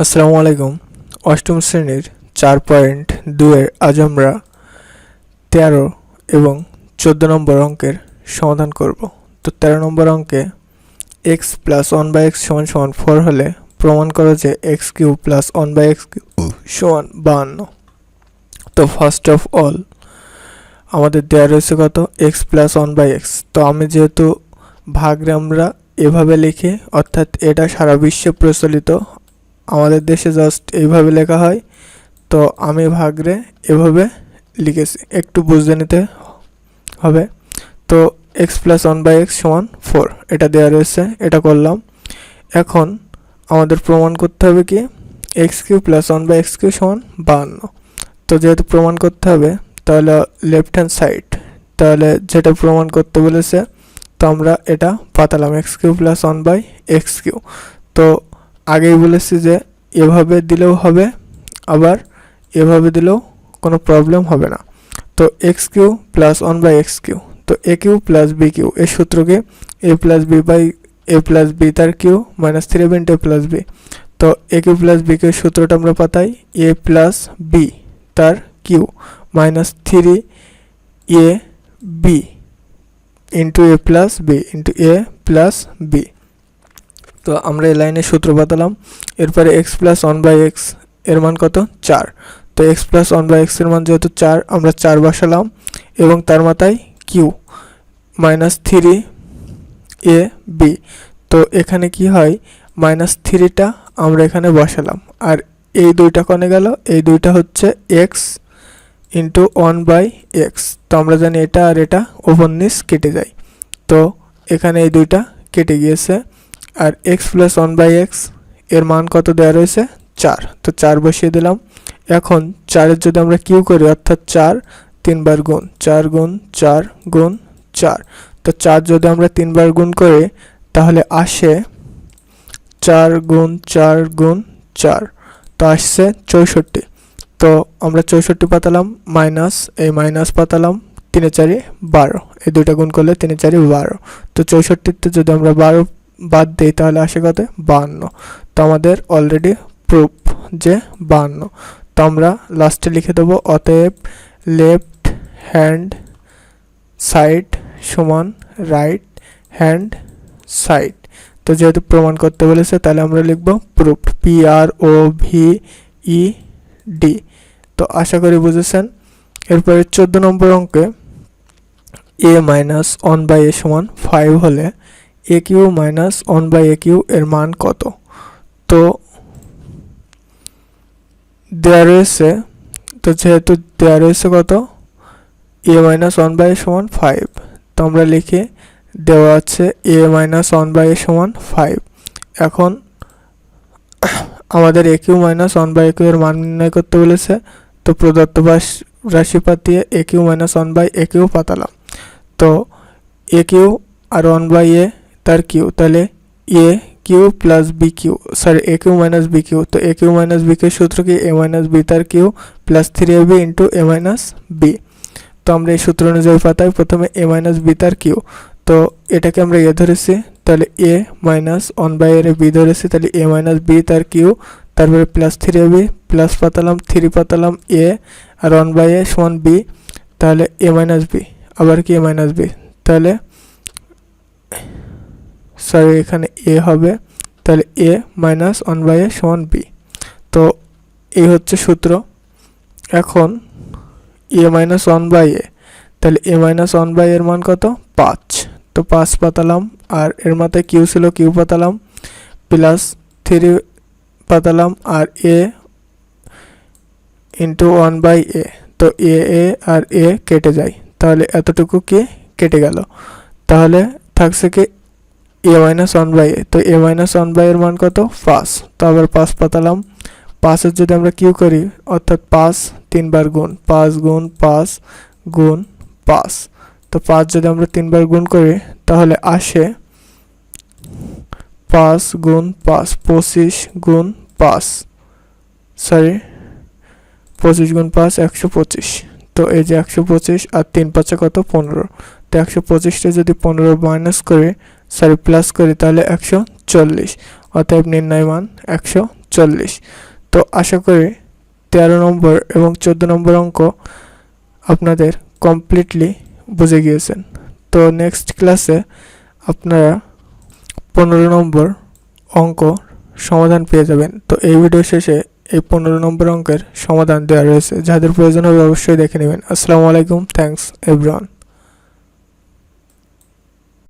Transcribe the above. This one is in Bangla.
আসসালামু আলাইকুম। অষ্টম শ্রেণির চার পয়েন্ট দুয়ের আজ আমরা তেরো এবং চোদ্দ নম্বর অঙ্কের সমাধান করব। তো তেরো নম্বর অঙ্কে x plus one by x সমান সমান ফোর হলে প্রমাণ করো যে x cube plus one by x cube সমান বাহান্ন। তো ফার্স্ট অফ অল আমাদের দেওয়া রয়েছে কত? X plus one by x তো আমি যেহেতু ভাগরে আমরা এভাবে লিখি, অর্থাৎ এটা সারা বিশ্বে প্রচলিত আমাদের দেশে জাস্ট এইভাবে লেখা হয়। তো আমি ভাগরে এভাবে লিখেছি। একটু বুঝতে নিতে হবে। তো x plus one by x সমান ফোর এটা দেওয়া রয়েছে, এটা করলাম। এখন আমাদের প্রমাণ করতে হবে কি? X cube plus one by x cube সমান বাহান্ন। তো যেহেতু প্রমাণ করতে হবে, তাহলে লেফট হ্যান্ড সাইড তাহলে যেটা প্রমাণ করতে বলেছে, তো আমরা এটা পাতালাম। X cube plus one by x cube তো আগেই বলেছি যে এভাবে দিলেও হবে, আবার এভাবে দিলেও কোনো প্রবলেম হবে না। তো x cube plus one by x cube তো a cube plus b cube এর সূত্রকে a plus b by a plus b তার cube minus three into a plus b তো a cube plus b cube সূত্রটা আমরা পাতাই এ প্লাস বি তার cube minus three a b into a plus b into a plus b তো আমরা এই লাইনের সূত্র বাতালাম। এরপরে এক্স প্লাস ওয়ান বাই এক্সের মান কত? চার। তো এক্স প্লাস ওয়ান বাই এক্সের মান যেহেতু চার, আমরা চার বসালাম এবং তার মাথায় cube minus three a b তো এখানে কি হয়? মাইনাস থ্রিটা আমরা এখানে বসালাম। আর এই দুইটা কনে গেল? এই দুইটা হচ্ছে x into one by x তো আমরা জানি এটা আর এটা ওপর কেটে যায়। তো এখানে এই দুইটা কেটে গিয়েছে। আর এক্স প্লাস ওয়ান বাই এক্সের মান কত দেওয়া রয়েছে? চার। তো চার বসিয়ে দিলাম। এখন চারের যদি আমরা কিউ করি, অর্থাৎ চার, তিনবার গুণ চার গুণ চার গুণ চার। তো চার যদি আমরা তিনবার গুণ করি, তাহলে আসে চার গুণ চার গুণ চার। তো আসছে চৌষট্টি। তো আমরা চৌষট্টি পাতালাম মাইনাস এই মাইনাস পাতালাম, তিনে চারি বারো। এই দুইটা গুণ করলে তিনে চারি বারো। তো চৌষট্টিতে যদি আমরা বারো বাদ দিই তাহলে আসে কত? বাহান্ন তো আমাদের অলরেডি প্রুফ যে বাহান্ন তো আমরা লাস্টে লিখে দেবো, অতএব লেফট হ্যান্ড সাইড সমান রাইট হ্যান্ড সাইড তো যেহেতু প্রমাণ করতে বলেছে, তাহলে আমরা লিখব proof P R O V E D তো আশা করি বুঝেছেন? এরপরে চোদ্দ নম্বর অঙ্কে a minus one by a সমান ফাইভ হলে a cube minus one by a cube এর মান কত? তো দেওয়া রয়েছে তো যেহেতু দেওয়া রয়েছে কত? এ মাইনাস ওয়ান বাই সমান ফাইভ তো আমরা লিখে, দেওয়া আছে এ মাইনাস ওয়ান বাই সমান ফাইভ এখন, আমাদের a cube minus one by cube এর মান নির্ণয় করতে বলেছে, তো প্রদত্ত রাশি পাতিয়ে a cube minus one by a cube পাতালাম। তো এ কিউ আর ওয়ান বাই এ তার কিউ তাহলে a cube plus b cube sorry a cube minus b cube তো a cube minus b cube সূত্র কি এ মাইনাস বি তার cube plus three a b into a minus b তো আমরা এই সূত্র অনুযায়ী পাতাই প্রথমে এ মাইনাস বি তার কিউ তো এটাকে আমরা এ ধরেছি তাহলে এ মাইনাস ওয়ান বাই এর বি ধরেছি তাহলে এ মাইনাস বি তার কিউ তারপরে plus three a b plus পাতালাম three পাতালাম এ আর ওয়ান বাই এ সমান বি তাহলে এ মাইনাস বি আবার কি এ মাইনাস বি তাহলে সরি এখানে এ হবে। তাহলে a minus one by a সমান বি তো এই হচ্ছে সূত্র। এখন a minus one by a তাহলে এ মাইনাস ওয়ান বাই এর মান কত? পাঁচ। তো পাঁচ পাতালাম। আর এর মাথায় কিউ ছিল কিউ পাতালাম। প্লাস থ্রি পাতালাম। আর A into one by A তো এ এ আর এ কেটে যায়। তাহলে এতটুকু কি কেটে গেল। তাহলে থাকছে কি A minus one by A তো এ মাইনাস ওয়ান বাই এর মান কত? পাঁচ। তো আবার পাঁচ পাতালাম। পাঁচের যদি আমরা কিউ করি, অর্থাৎ পাঁচ তিনবার গুণ, পাঁচ গুণ পাঁচ গুণ পাঁচ। তো পাঁচ যদি আমরা তিনবার গুণ করি, তাহলে আসে পাঁচ গুণ পাঁচ, পঁচিশ গুণ পাঁচ। সরি পঁচিশ গুণ পাঁচ, একশো পঁচিশ। তো এই যে একশো পঁচিশ আর তিন পাঁচে কত? পনেরো। তো একশো পঁচিশটা যদি পনেরো মাইনাস করে সরি প্লাস করি তাহলে একশো চল্লিশ, অতএব নির্ণয় মান একশো চল্লিশ। তো আশা করি তেরো নম্বর এবং চোদ্দ নম্বর অঙ্ক আপনাদের কমপ্লিটলি বুঝে গিয়েছেন। তো নেক্সট ক্লাসে আপনারা পনেরো নম্বর অঙ্ক সমাধান পেয়ে যাবেন। তো এই ভিডিও শেষে এই পনেরো নম্বর অঙ্কের সমাধান দেওয়া রয়েছে। যাদের প্রয়োজন হবে অবশ্যই দেখে নেবেন। আসসালামু আলাইকুম। Thanks everyone